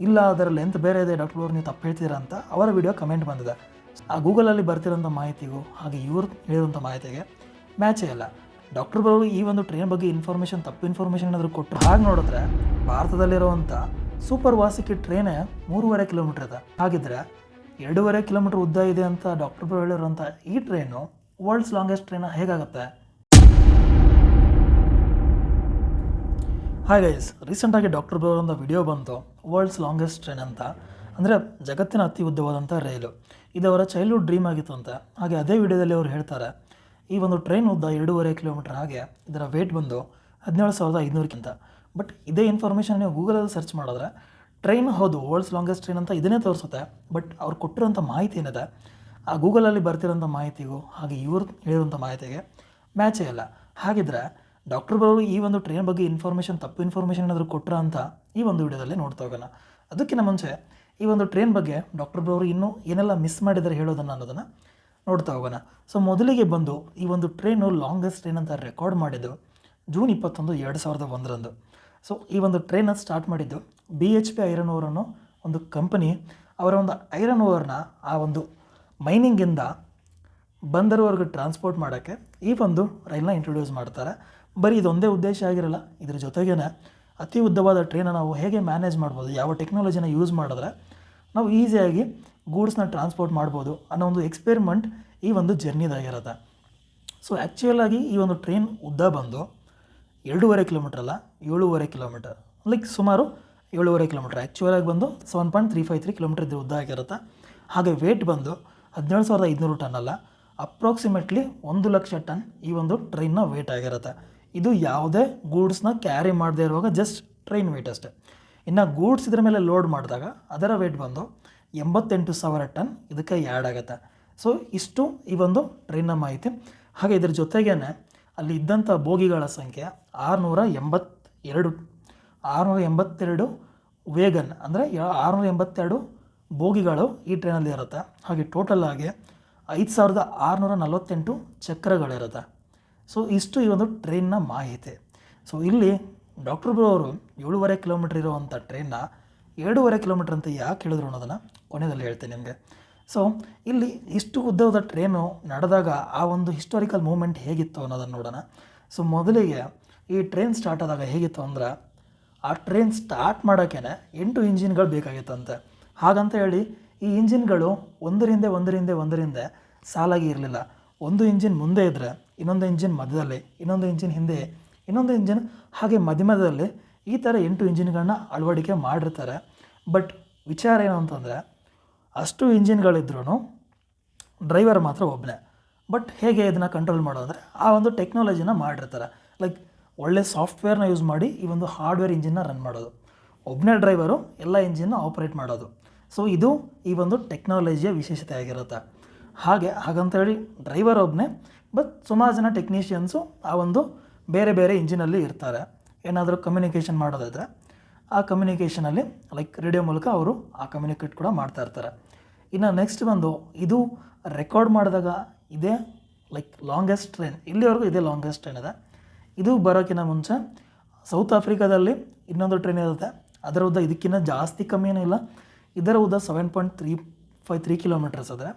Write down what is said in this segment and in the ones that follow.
ಇಲ್ಲ ಅದರ ಲೆಂತ್ ಬೇರೆ ಇದೆ ಡಾಕ್ಟರ್ ಅವರು ನೀವು ತಪ್ಪು ಹೇಳ್ತೀರಾ ಅಂತ ಅವರ ವಿಡಿಯೋ ಕಮೆಂಟ್ ಬಂದಿದೆ. ಆ ಗೂಗಲಲ್ಲಿ ಬರ್ತಿರೋಂಥ ಮಾಹಿತಿಗೂ ಹಾಗೆ ಇವರು ಹೇಳಿರೋಂಥ ಮಾಹಿತಿಗೆ ಮ್ಯಾಚೇ ಇಲ್ಲ. ಡಾಕ್ಟರ್ ಅವರು ಈ ಒಂದು ಟ್ರೈನ್ ಬಗ್ಗೆ ಇನ್ಫಾರ್ಮೇಷನ್ ತಪ್ಪು ಇನ್ಫಾರ್ಮೇಷನ್ ಏನಾದರೂ ಕೊಟ್ಟರು ಹಾಗೆ ನೋಡಿದ್ರೆ ಭಾರತದಲ್ಲಿರುವಂಥ ಸೂಪರ್ ವಾಸಿಕಿ ಟ್ರೈನೇ ಮೂರುವರೆ ಕಿಲೋಮೀಟ್ರ್ ಇದೆ. ಹಾಗಿದ್ರೆ ಎರಡೂವರೆ ಕಿಲೋಮೀಟ್ರ್ ಉದ್ದ ಇದೆ ಅಂತ ಡಾಕ್ಟರ್ ಬರೋ ಹೇಳಿರೋಂಥ ಈ ಟ್ರೈನು ವರ್ಲ್ಡ್ಸ್ ಲಾಂಗೆಸ್ಟ್ ಟ್ರೈನ್ ಹೇಗಾಗುತ್ತೆ? ಹಾಯ್ ಗೈಸ್ ರೀಸೆಂಟಾಗಿ ಡಾಕ್ಟರ್ ಒಂದು ವಿಡಿಯೋ ಬಂತು. ವರ್ಲ್ಡ್ಸ್ ಲಾಂಗೆಸ್ಟ್ ಟ್ರೈನ್ ಅಂತ. ಅಂದರೆ ಜಗತ್ತಿನ ಅತಿ ಉದ್ದವಾದಂಥ ರೈಲು. ಇದು ಅವರ ಚೈಲ್ಡ್ಹುಡ್ ಡ್ರೀಮ್ ಆಗಿತ್ತು ಅಂತ. ಹಾಗೆ ಅದೇ ವಿಡಿಯೋದಲ್ಲಿ ಅವರು ಹೇಳ್ತಾರೆ, ಈ ಒಂದು ಟ್ರೈನ್ ಉದ್ದ ಎರಡೂವರೆ ಕಿಲೋಮೀಟರ್ ಹಾಗೆ ಇದರ ವೇಟ್ ಬಂದು ಹದಿನೇಳು ಸಾವಿರದ ಐದುನೂರಕ್ಕಿಂತ ಬಟ್ ಇದೇ ಇನ್ಫಾರ್ಮೇಷನ್ ನೀವು ಗೂಗಲಲ್ಲಿ ಸರ್ಚ್ ಮಾಡಿದ್ರೆ ಟ್ರೈನ್ ಹೌದು ವರ್ಲ್ಡ್ಸ್ ಲಾಂಗೆಸ್ಟ್ ಟ್ರೈನ್ ಅಂತ ಇದನ್ನೇ ತೋರಿಸುತ್ತೆ. ಬಟ್ ಅವ್ರು ಕೊಟ್ಟಿರೋಂಥ ಮಾಹಿತಿ ಏನಿದೆ? ಆ ಗೂಗಲಲ್ಲಿ ಬರ್ತಿರೋಂಥ ಮಾಹಿತಿಗೂ, ಹಾಗೆ ಇವರು ಹೇಳಿರೋಂಥ ಮಾಹಿತಿಗೆ ಮ್ಯಾಚೇ ಇಲ್ಲ. ಹಾಗಿದ್ರೆ ಡಾಕ್ಟರ್ ಅವರು ಈ ಒಂದು ಟ್ರೈನ್ ಬಗ್ಗೆ ಇನ್ಫಾರ್ಮೇಷನ್ ತಪ್ಪು ಇನ್ಫಾರ್ಮೇಷನ್ ಏನಾದರೂ ಕೊಟ್ರ ಅಂತ ಈ ಒಂದು ವಿಡಿಯೋದಲ್ಲಿ ನೋಡ್ತಾ ಹೋಗೋಣ. ಅದಕ್ಕಿಂತ ಮುಂಚೆ ಈ ಒಂದು ಟ್ರೈನ್ ಬಗ್ಗೆ ಡಾಕ್ಟರ್ ಅವರು ಇನ್ನೂ ಏನೆಲ್ಲ ಮಿಸ್ ಮಾಡಿದರೆ ಹೇಳೋದನ್ನು ಅನ್ನೋದನ್ನು ನೋಡ್ತಾ ಹೋಗೋಣ. ಸೊ ಮೊದಲಿಗೆ ಬಂದು ಈ ಒಂದು ಟ್ರೈನು ಲಾಂಗೆಸ್ಟ್ ಟ್ರೈನ್ ಅಂತ ರೆಕಾರ್ಡ್ ಮಾಡಿದ್ದು ಜೂನ್ ಇಪ್ಪತ್ತೊಂದು, ಎರಡು ಸಾವಿರದ ಒಂದರಂದು. ಸೊ ಈ ಒಂದು ಟ್ರೈನ ಸ್ಟಾರ್ಟ್ ಮಾಡಿದ್ದು B H P iron ore ಅನ್ನೋ ಒಂದು ಕಂಪನಿ ಅವರ ಒಂದು ಐರನ್ ಓವರ್ನ ಆ ಒಂದು ಮೈನಿಂಗಿಂದ ಬಂದರವರೆಗೂ ಟ್ರಾನ್ಸ್ಪೋರ್ಟ್ ಮಾಡೋಕ್ಕೆ ಈ ಒಂದು ರೈಲ್ನ ಇಂಟ್ರೊಡ್ಯೂಸ್ ಮಾಡ್ತಾರೆ. ಬರೀ ಇದೊಂದೇ ಉದ್ದೇಶ ಆಗಿರಲ್ಲ, ಇದ್ರ ಜೊತೆಗೇನೆ ಅತಿ ಉದ್ದವಾದ ಟ್ರೈನ ನಾವು ಹೇಗೆ ಮ್ಯಾನೇಜ್ ಮಾಡ್ಬೋದು, ಯಾವ ಟೆಕ್ನಾಲಜಿನ ಯೂಸ್ ಮಾಡಿದ್ರೆ ನಾವು ಈಸಿಯಾಗಿ ಗೂಡ್ಸ್ನ ಟ್ರಾನ್ಸ್ಪೋರ್ಟ್ ಮಾಡ್ಬೋದು ಅನ್ನೋ ಒಂದು ಎಕ್ಸ್ಪೆರಿಮೆಂಟ್ ಈ ಒಂದು ಜರ್ನಿದಾಗಿರುತ್ತೆ ಸೊ ಆ್ಯಕ್ಚುಯಲ್ ಆಗಿ ಈ ಒಂದು ಟ್ರೈನ್ ಉದ್ದ ಬಂದು ಎರಡೂವರೆ ಕಿಲೋಮೀಟರ್ ಅಲ್ಲ, ಏಳೂವರೆ ಕಿಲೋಮೀಟರ್ ಲೈಕ್ ಸುಮಾರು ಏಳೂವರೆ ಕಿಲೋಮೀಟ್ರ್ ಆ್ಯಕ್ಚುಯಲ್ ಆಗಿ ಬಂದು seven point three five three kilometre ಇದ್ರ ಉದ್ದ ಆಗಿರುತ್ತೆ. ಹಾಗೆ ವೇಟ್ ಬಂದು ಹದಿನೇಳು ಸಾವಿರದ ಐದುನೂರು ಟನ್ ಅಲ್ಲ ಅಪ್ರಾಕ್ಸಿಮೇಟ್ಲಿ ಒಂದು ಲಕ್ಷ ಟನ್ ಈ ಒಂದು ಟ್ರೈನ್ನ ವೇಟ್ ಆಗಿರುತ್ತೆ. ಇದು ಯಾವುದೇ ಗೂಡ್ಸ್ನ ಕ್ಯಾರಿ ಮಾಡದೇ ಇರುವಾಗ ಜಸ್ಟ್ ಟ್ರೈನ್ ವೆಯ್ಟ್ ಅಷ್ಟೇ. ಇನ್ನು ಗೂಡ್ಸ್ ಇದ್ರ ಮೇಲೆ ಲೋಡ್ ಮಾಡಿದಾಗ ಅದರ ವೆಯ್ಟ್ ಬಂದು ಎಂಬತ್ತೆಂಟು ಸಾವಿರ ಟನ್ ಇದಕ್ಕೆ ಆ್ಯಡ್ ಆಗುತ್ತೆ. ಸೊ ಇಷ್ಟು ಈ ಒಂದು ಟ್ರೈನ್ನ ಮಾಹಿತಿ. ಹಾಗೆ ಇದ್ರ ಜೊತೆಗೇ ಅಲ್ಲಿ ಇದ್ದಂಥ ಬೋಗಿಗಳ ಸಂಖ್ಯೆ ಆರುನೂರ ಎಂಬತ್ತೆರಡು ಆರುನೂರ ಎಂಬತ್ತೆರಡು ವೇಗನ್ ಅಂದರೆ ಆರುನೂರ ಎಂಬತ್ತೆರಡು ಬೋಗಿಗಳು ಈ ಟ್ರೈನಲ್ಲಿ ಇರುತ್ತೆ. ಹಾಗೆ ಟೋಟಲ್ ಆಗಿ ಐದು ಸಾವಿರದ ಆರುನೂರ ನಲವತ್ತೆಂಟು ಚಕ್ರಗಳಿರುತ್ತೆ. ಸೊ ಇಷ್ಟು ಈ ಒಂದು ಟ್ರೈನ್ನ ಮಾಹಿತಿ. ಸೊ ಇಲ್ಲಿ ಡಾಕ್ಟರ್ ಬ್ರೋ ಅವರು ಏಳುವರೆ ಕಿಲೋಮೀಟ್ರ್ ಇರುವಂಥ ಟ್ರೈನ್ನ ಎರಡೂವರೆ ಕಿಲೋಮೀಟ್ರ್ ಅಂತ ಯಾಕೆ ಹೇಳಿದ್ರು ಅನ್ನೋದನ್ನು ಕೊನೆಯಲ್ಲಿ ಹೇಳ್ತೇನೆ ನಿಮಗೆ. ಸೊ ಇಲ್ಲಿ ಇಷ್ಟು ಉದ್ದವಾದ ಟ್ರೈನು ನಡೆದಾಗ ಆ ಒಂದು ಹಿಸ್ಟೋರಿಕಲ್ ಮೂಮೆಂಟ್ ಹೇಗಿತ್ತು ಅನ್ನೋದನ್ನು ನೋಡೋಣ. ಸೊ ಮೊದಲಿಗೆ ಈ ಟ್ರೈನ್ ಸ್ಟಾರ್ಟ್ ಆದಾಗ ಹೇಗಿತ್ತು ಅಂದ್ರೆ ಆ ಟ್ರೈನ್ ಸ್ಟಾರ್ಟ್ ಮಾಡೋಕ್ಕೇ ಎಂಟು ಇಂಜಿನ್ಗಳು ಬೇಕಾಗಿತ್ತಂತೆ. ಹಾಗಂತ ಹೇಳಿ ಈ ಇಂಜಿನ್ಗಳು ಒಂದರಿಂದ ಒಂದರಿಂದ ಒಂದರಿಂದ ಸಾಲಾಗಿ ಇರಲಿಲ್ಲ. ಒಂದು ಇಂಜಿನ್ ಮುಂದೆ ಇದ್ದರೆ ಇನ್ನೊಂದು ಇಂಜಿನ್ ಮಧ್ಯದಲ್ಲಿ, ಇನ್ನೊಂದು ಇಂಜಿನ್ ಹಿಂದೆ, ಇನ್ನೊಂದು ಇಂಜಿನ್ ಹಾಗೆ ಮಧ್ಯ ಮಧ್ಯದಲ್ಲಿ ಈ ಥರ ಎಂಟು ಇಂಜಿನ್ಗಳನ್ನ ಅಳವಡಿಕೆ ಮಾಡಿರ್ತಾರೆ. ಬಟ್ ವಿಚಾರ ಏನು ಅಂತಂದರೆ, ಅಷ್ಟು ಇಂಜಿನ್ಗಳಿದ್ರೂ ಡ್ರೈವರ್ ಮಾತ್ರ ಒಬ್ಬನೇ ಬಟ್ ಹೇಗೆ ಇದನ್ನು ಕಂಟ್ರೋಲ್ ಮಾಡೋದಂದರೆ, ಆ ಒಂದು ಟೆಕ್ನಾಲಜಿನ ಮಾಡಿರ್ತಾರೆ. ಲೈಕ್ ಒಳ್ಳೆ ಸಾಫ್ಟ್ವೇರ್ನ ಯೂಸ್ ಮಾಡಿ ಈ ಒಂದು ಹಾರ್ಡ್ವೇರ್ ಇಂಜಿನ್ನ ರನ್ ಮಾಡೋದು. ಒಬ್ಬನೇ ಡ್ರೈವರು ಎಲ್ಲ ಇಂಜಿನ್ನ ಆಪ್ರೇಟ್ ಮಾಡೋದು. ಸೊ ಇದು ಈ ಒಂದು ಟೆಕ್ನಾಲಜಿಯ ವಿಶೇಷತೆ ಆಗಿರುತ್ತೆ ಹಾಗೆ ಹಾಗಂತೇಳಿ ಡ್ರೈವರ್ ಒಬ್ಬನೇ ಬಟ್ ಸುಮಾರು ಜನ ಟೆಕ್ನಿಷಿಯನ್ಸು ಆ ಒಂದು ಬೇರೆ ಬೇರೆ ಇಂಜಿನಲ್ಲಿ ಇರ್ತಾರೆ. ಏನಾದರೂ ಕಮ್ಯುನಿಕೇಷನ್ ಮಾಡೋದಾದರೆ ಆ ಕಮ್ಯುನಿಕೇಷನಲ್ಲಿ ಲೈಕ್ ರೇಡಿಯೋ ಮೂಲಕ ಅವರು ಆ ಕಮ್ಯುನಿಕೇಟ್ ಕೂಡ ಮಾಡ್ತಾ ಇರ್ತಾರೆ. ಇನ್ನು ನೆಕ್ಸ್ಟ್ ಬಂದು ಇದು ರೆಕಾರ್ಡ್ ಮಾಡಿದಾಗ ಇದೇ ಲೈಕ್ ಲಾಂಗೆಸ್ಟ್ ಟ್ರೈನ್ ಇಲ್ಲಿವರೆಗೂ ಇದೇ ಲಾಂಗೆಸ್ಟ್ ಟ್ರೈನ್ ಇದೆ. ಇದು ಬರೋಕ್ಕಿಂತ ಮುಂಚೆ ಸೌತ್ ಆಫ್ರಿಕಾದಲ್ಲಿ ಇನ್ನೊಂದು ಟ್ರೈನ್ ಇರುತ್ತೆ. ಅದರ ಉದ್ದ ಇದಕ್ಕಿಂತ ಜಾಸ್ತಿ ಕಮ್ಮಿ ಏನೂ ಇಲ್ಲ ಇದರ ಉದ್ದ seven point three five three kilometres ಇದೆ.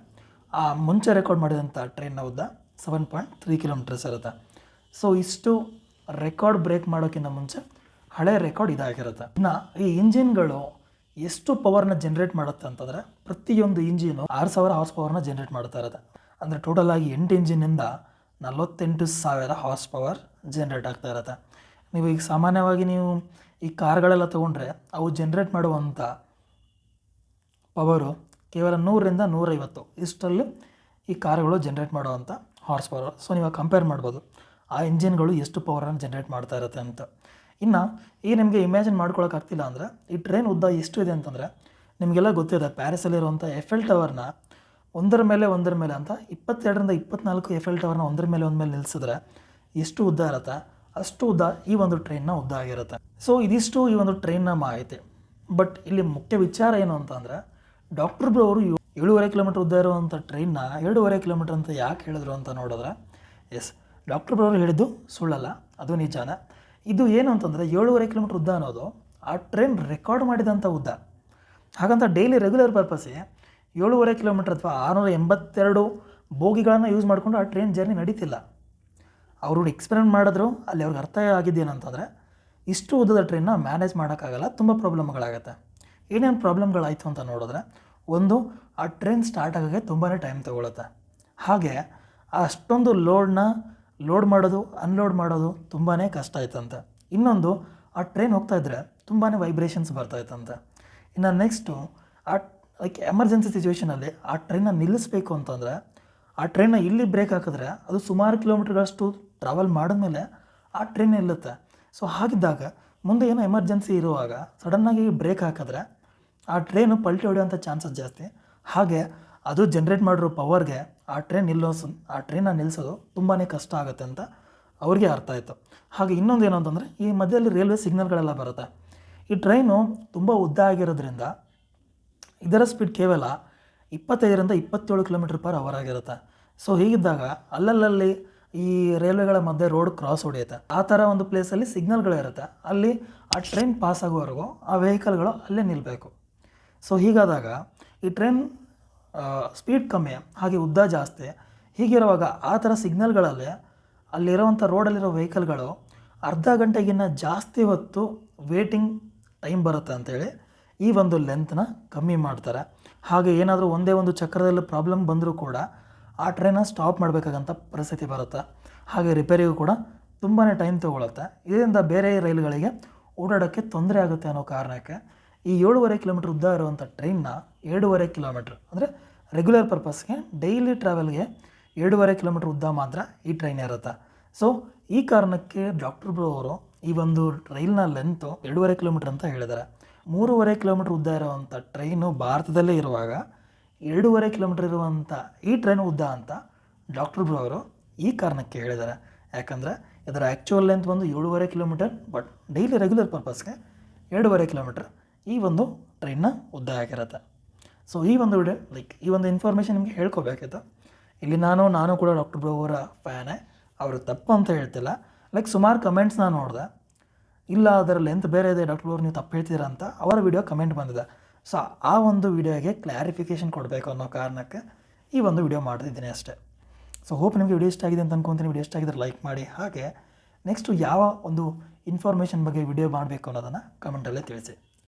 ಆ ಮುಂಚೆ ರೆಕಾರ್ಡ್ ಮಾಡಿದಂಥ ಟ್ರೈನ್ನ ಉದ್ದ ಸೆವೆನ್ ಪಾಯಿಂಟ್ ತ್ರೀ ಕಿಲೋಮೀಟರ್ಸ್ ಇರುತ್ತೆ. ಸೊ ಇಷ್ಟು ರೆಕಾರ್ಡ್ ಬ್ರೇಕ್ ಮಾಡೋಕ್ಕಿಂತ ಮುಂಚೆ ಹಳೆ ರೆಕಾರ್ಡ್ ಇದಾಗಿರುತ್ತೆ. ಇನ್ನು ಈ ಇಂಜಿನ್ಗಳು ಎಷ್ಟು ಪವರ್ನ ಜನ್ರೇಟ್ ಮಾಡುತ್ತೆ ಅಂತಂದರೆ ಪ್ರತಿಯೊಂದು ಇಂಜಿನು ಆರು ಸಾವಿರ ಹಾರ್ಸ್ ಪವರ್ನ ಜನ್ರೇಟ್ ಮಾಡ್ತಾ ಇರುತ್ತೆ. ಅಂದರೆ ಟೋಟಲ್ ಆಗಿ ಎಂಟು ಇಂಜಿನಿಂದ ನಲವತ್ತೆಂಟು ಸಾವಿರ ಹಾರ್ಸ್ ಪವರ್ ಜನ್ರೇಟ್ ಆಗ್ತಾ ಇರುತ್ತೆ. ನೀವು ಈಗ ಸಾಮಾನ್ಯವಾಗಿ ನೀವು ಈ ಕಾರ್ಗಳೆಲ್ಲ ತೊಗೊಂಡ್ರೆ ಅವು ಜನ್ರೇಟ್ ಮಾಡುವಂಥ ಪವರು ಕೇವಲ ನೂರರಿಂದ ನೂರೈವತ್ತು ಇಷ್ಟರಲ್ಲಿ ಈ ಕಾರ್ಗಳು ಜನ್ರೇಟ್ ಮಾಡುವಂಥ ಹಾರ್ಸ್ ಪವರ್ ಸೊ ನೀವು ಕಂಪೇರ್ ಮಾಡ್ಬೋದು. ಆ ಇಂಜಿನ್ಗಳು ಎಷ್ಟು ಪವರನ್ನು ಜನ್ರೇಟ್ ಮಾಡ್ತಾ ಇರುತ್ತೆ ಅಂತ. ಇನ್ನು ಈ ನಿಮಗೆ ಇಮ್ಯಾಜಿನ್ ಮಾಡ್ಕೊಳಕ್ಕಾಗ್ತಿಲ್ಲ ಅಂದರೆ, ಈ ಟ್ರೈನ್ ಉದ್ದ ಎಷ್ಟು ಇದೆ ಅಂತಂದರೆ, ನಿಮಗೆಲ್ಲ ಗೊತ್ತಿದೆ ಪ್ಯಾರಿಸಲ್ಲಿರುವಂಥ ಎಫ್ ಎಲ್ ಟವರ್ನ ಒಂದರ ಮೇಲೆ ಒಂದರ ಮೇಲೆ ಅಂತ ಇಪ್ಪತ್ತೆರಡರಿಂದ ಇಪ್ಪತ್ನಾಲ್ಕು ಎಫ್ ಎಲ್ ಟವರ್ನ ಒಂದರ ಮೇಲೆ ಒಂದ ಮೇಲೆ ನಿಲ್ಲಿಸಿದ್ರೆ ಎಷ್ಟು ಉದ್ದ ಇರುತ್ತೆ? ಅಷ್ಟು ಉದ್ದ ಈ ಒಂದು ಟ್ರೈನ್ನ ಉದ್ದ ಆಗಿರುತ್ತೆ. ಸೊ ಇದಿಷ್ಟು ಈ ಒಂದು ಟ್ರೈನ್ನ ಮಾಹಿತಿ. ಬಟ್ ಇಲ್ಲಿ ಮುಖ್ಯ ವಿಚಾರ ಏನು ಅಂತಂದರೆ ಡಾಕ್ಟರ್ ಬ್ರೋ ಅವರು ಏಳೂವರೆ ಕಿಲೋಮೀಟರ್ ಉದ್ದ ಇರುವಂಥ ಟ್ರೈನ್ನ ಎರಡೂವರೆ ಕಿಲೋಮೀಟರ್ ಅಂತ ಯಾಕೆ ಹೇಳಿದ್ರು ಅಂತ ನೋಡಿದ್ರೆ ಎಸ್ ಡಾಕ್ಟರ್ ಬ್ರೋ ಅವರು ಹೇಳಿದ್ದು ಸುಳ್ಳಲ್ಲ, ಅದು ನಿಜಾನ. ಇದು ಏನು ಅಂತಂದರೆ, ಏಳೂವರೆ ಕಿಲೋಮೀಟರ್ ಉದ್ದ ಅನ್ನೋದು ಆ ಟ್ರೈನ್ ರೆಕಾರ್ಡ್ ಮಾಡಿದಂಥ ಉದ್ದ. ಹಾಗಂತ ಡೈಲಿ ರೆಗ್ಯುಲರ್ ಪರ್ಪಸ್ಸಿಗೆ ಏಳುವರೆ ಕಿಲೋಮೀಟ್ರ್ ಅಥವಾ ಆರುನೂರ ಎಂಬತ್ತೆರಡು ಬೋಗಿಗಳನ್ನು ಯೂಸ್ ಮಾಡಿಕೊಂಡು ಆ ಟ್ರೈನ್ ಜರ್ನಿ ನಡೀತಿಲ್ಲ. ಅವರು ಎಕ್ಸ್ಪೆರಿಮೆಂಟ್ ಮಾಡಿದ್ರು, ಅಲ್ಲಿ ಅವ್ರಿಗೆ ಅರ್ಥ ಆಗಿದ್ದೇನಂತಂದರೆ, ಇಷ್ಟು ಉದ್ದದ ಟ್ರೈನ್ನ ಮ್ಯಾನೇಜ್ ಮಾಡೋಕ್ಕಾಗಲ್ಲ, ತುಂಬ ಪ್ರಾಬ್ಲಮ್ಗಳಾಗತ್ತೆ ಏನೇನು ಪ್ರಾಬ್ಲಮ್ಗಳಾಯಿತು ಅಂತ ನೋಡಿದ್ರೆ ಒಂದು, ಆ ಟ್ರೈನ್ ಸ್ಟಾರ್ಟ್ ಆಗೋಕ್ಕೆ ತುಂಬಾ ಟೈಮ್ ತೊಗೊಳುತ್ತೆ. ಹಾಗೆ, ಅಷ್ಟೊಂದು ಲೋಡ್ನ ಲೋಡ್ ಮಾಡೋದು ಅನ್ಲೋಡ್ ಮಾಡೋದು ತುಂಬಾ ಕಷ್ಟ ಆಯ್ತಂತೆ. ಇನ್ನೊಂದು, ಆ ಟ್ರೈನ್ ಹೋಗ್ತಾ ಇದ್ದರೆ ತುಂಬಾ ವೈಬ್ರೇಷನ್ಸ್ ಬರ್ತಾಯಿತ್ತಂತೆ ಇನ್ನು ನೆಕ್ಸ್ಟು ಆ ಲೈಕ್ ಎಮರ್ಜೆನ್ಸಿ ಸಿಚುವೇಷನಲ್ಲಿ ಆ ಟ್ರೈನ್ನ ನಿಲ್ಲಿಸ್ಬೇಕು ಅಂತಂದರೆ, ಆ ಟ್ರೈನ್ನ ಇಲ್ಲಿ ಬ್ರೇಕ್ ಹಾಕಿದ್ರೆ ಅದು ಸುಮಾರು ಕಿಲೋಮೀಟರ್ಗಳಷ್ಟು ಟ್ರಾವೆಲ್ ಮಾಡಿದ್ಮೇಲೆ ಆ ಟ್ರೈನ್ ನಿಲ್ಲುತ್ತೆ. ಸೊ ಹಾಗಿದ್ದಾಗ, ಮುಂದೆ ಏನೋ ಎಮರ್ಜೆನ್ಸಿ ಇರುವಾಗ ಸಡನ್ನಾಗಿ ಬ್ರೇಕ್ ಹಾಕಿದ್ರೆ ಆ ಟ್ರೈನು ಪಲ್ಟಿ ಹೊಡೆಯುವಂಥ ಚಾನ್ಸಸ್ ಜಾಸ್ತಿ. ಹಾಗೆ ಅದು ಜನ್ರೇಟ್ ಮಾಡಿರೋ ಪವರ್ಗೆ ಆ ಟ್ರೈನ್ ನಿಲ್ಲೋ ಆ ಟ್ರೈನ ನಿಲ್ಲಿಸೋದು ತುಂಬಾ ಕಷ್ಟ ಆಗುತ್ತೆ ಅಂತ ಅವ್ರಿಗೆ ಅರ್ಥ ಆಯಿತು. ಹಾಗೆ ಇನ್ನೊಂದು ಏನು ಅಂತಂದರೆ ಈ ಮಧ್ಯದಲ್ಲಿ ರೈಲ್ವೆ ಸಿಗ್ನಲ್ಗಳೆಲ್ಲ ಬರುತ್ತೆ. ಈ ಟ್ರೈನು ತುಂಬ ಉದ್ದ ಆಗಿರೋದ್ರಿಂದ ಇದರ ಸ್ಪೀಡ್ ಕೇವಲ ಇಪ್ಪತ್ತೈದರಿಂದ ಇಪ್ಪತ್ತೇಳು ಕಿಲೋಮೀಟ್ರ್ ಪರ್ ಅವರ್ ಆಗಿರುತ್ತೆ. ಸೊ ಹೀಗಿದ್ದಾಗ ಅಲ್ಲಲ್ಲಿ ಈ ರೈಲ್ವೆಗಳ ಮಧ್ಯೆ ರೋಡ್ ಕ್ರಾಸ್ ಹೊಡೆಯುತ್ತೆ. ಆ ಥರ ಒಂದು ಪ್ಲೇಸಲ್ಲಿ ಸಿಗ್ನಲ್ಗಳಿರುತ್ತೆ ಅಲ್ಲಿ ಆ ಟ್ರೈನ್ ಪಾಸ್ ಆಗೋವರೆಗೂ ಆ ವೆಹಿಕಲ್ಗಳು ಅಲ್ಲೇ ನಿಲ್ಲಬೇಕು ಸೊ ಹೀಗಾದಾಗ ಈ ಟ್ರೈನ್ ಸ್ಪೀಡ್ ಕಮ್ಮಿ, ಹಾಗೆ ಉದ್ದ ಜಾಸ್ತಿ, ಹೀಗಿರುವಾಗ ಆ ಥರ ಸಿಗ್ನಲ್ಗಳಲ್ಲಿ ಅಲ್ಲಿರೋವಂಥ ರೋಡಲ್ಲಿರೋ ವೆಹಿಕಲ್ಗಳು ಅರ್ಧ ಗಂಟೆಗಿನ್ನ ಜಾಸ್ತಿ ಹೊತ್ತು ವೇಟಿಂಗ್ ಟೈಮ್ ಬರುತ್ತೆ ಅಂತೇಳಿ ಈ ಒಂದು ಲೆಂತ್ನ ಕಮ್ಮಿ ಮಾಡ್ತಾರೆ. ಹಾಗೆ ಏನಾದರೂ ಒಂದೇ ಒಂದು ಚಕ್ರದಲ್ಲಿ ಪ್ರಾಬ್ಲಮ್ ಬಂದರೂ ಕೂಡ ಆ ಟ್ರೈನ ಸ್ಟಾಪ್ ಮಾಡಬೇಕಾಗಂಥ ಪರಿಸ್ಥಿತಿ ಬರುತ್ತೆ. ಹಾಗೆ ರಿಪೇರಿಗೂ ಕೂಡ ತುಂಬಾ ಟೈಮ್ ತೊಗೊಳುತ್ತೆ. ಇದರಿಂದ ಬೇರೆ ರೈಲುಗಳಿಗೆ ಓಡಾಡೋಕ್ಕೆ ತೊಂದರೆ ಆಗುತ್ತೆ ಅನ್ನೋ ಕಾರಣಕ್ಕೆ ಈ ಏಳುವರೆ ಕಿಲೋಮೀಟ್ರ್ ಉದ್ದ ಇರುವಂಥ ಟ್ರೈನ್ನ ಎರಡೂವರೆ ಕಿಲೋಮೀಟ್ರ್, ಅಂದರೆ ರೆಗ್ಯುಲರ್ ಪರ್ಪಸ್ಗೆ ಡೈಲಿ ಟ್ರಾವೆಲ್ಗೆ ಎರಡೂವರೆ ಕಿಲೋಮೀಟ್ರ್ ಉದ್ದ ಮಾತ್ರ ಈ ಟ್ರೈನ್ ಇರುತ್ತೆ? ಸೊ ಈ ಕಾರಣಕ್ಕೆ ಡಾಕ್ಟರ್ ಬ್ರೋ ಅವರು ಈ ಒಂದು ರೈಲ್ನ ಲೆಂತು ಎರಡೂವರೆ ಕಿಲೋಮೀಟ್ರ್ ಅಂತ ಹೇಳಿದ್ದಾರೆ. ಮೂರುವರೆ ಕಿಲೋಮೀಟ್ರ್ ಉದ್ದ ಇರುವಂಥ ಟ್ರೈನು ಭಾರತದಲ್ಲೇ ಇರುವಾಗ ಎರಡೂವರೆ ಕಿಲೋಮೀಟ್ರ್ ಇರುವಂಥ ಈ ಟ್ರೈನ್ ಉದ್ದ ಅಂತ ಡಾಕ್ಟರ್ ಬ್ರೋ ಅವರು ಈ ಕಾರಣಕ್ಕೆ ಹೇಳಿದ್ದಾರೆ. ಯಾಕಂದರೆ ಇದರ ಆ್ಯಕ್ಚುವಲ್ ಲೆಂತ್ ಬಂದು ಏಳುವರೆ ಕಿಲೋಮೀಟರ್ ಬಟ್ ಡೈಲಿ ರೆಗ್ಯುಲರ್ ಪರ್ಪಸ್ಗೆ ಎರಡೂವರೆ ಕಿಲೋಮೀಟ್ರ್. ಈ ಒಂದು ಟ್ರೈನ್ನ ಉದ್ದ ಆಗಿರುತ್ತೆ. ಸೊ ಈ ಒಂದು ವಿಡಿಯೋ ಲೈಕ್ ಈ ಒಂದು ಇನ್ಫಾರ್ಮೇಷನ್ ನಿಮಗೆ ಹೇಳ್ಕೊಬೇಕಿತ್ತು ಇಲ್ಲಿ ನಾನು ನಾನು ಕೂಡ ಡಾಕ್ಟರ್ ಬ್ರೋ ಅವರ ಫ್ಯಾನೇ ಅವರು ತಪ್ಪು ಅಂತ ಹೇಳ್ತಿಲ್ಲ. ಲೈಕ್ ಸುಮಾರು ಕಮೆಂಟ್ಸ್ನ ನೋಡಿದೆ. ಇಲ್ಲ, ಅದರ ಲೆಂತ್ ಬೇರೆ ಇದೆ ಡಾಕ್ಟರ್ ಅವ್ರು ನೀವು ತಪ್ಪು ಹೇಳ್ತೀರಾ ಅಂತ ಅವರ ವಿಡಿಯೋ ಕಮೆಂಟ್ ಬಂದಿದೆ. ಸೊ ಆ ಒಂದು ವಿಡಿಯೋಗೆ ಕ್ಲಾರಿಫಿಕೇಷನ್ ಕೊಡಬೇಕು ಅನ್ನೋ ಕಾರಣಕ್ಕೆ ಈ ಒಂದು ವಿಡಿಯೋ ಮಾಡ್ತಿದ್ದೀನಿ ಅಷ್ಟೇ. ಸೊ ಹೋಪ್ ನಿಮಗೆ ವಿಡಿಯೋ ಇಷ್ಟ ಆಗಿದೆ ಅಂತ ಅನ್ಕೊತೀನಿ. ವಿಡಿಯೋ ಇಷ್ಟ ಆಗಿದ್ರೆ ಲೈಕ್ ಮಾಡಿ. ಹಾಗೆ ನೆಕ್ಸ್ಟು ಯಾವ ಒಂದು ಇನ್ಫಾರ್ಮೇಷನ್ ಬಗ್ಗೆ ವಿಡಿಯೋ ಮಾಡಬೇಕು ಅನ್ನೋದನ್ನು ಕಮೆಂಟಲ್ಲೇ ತಿಳಿಸಿ.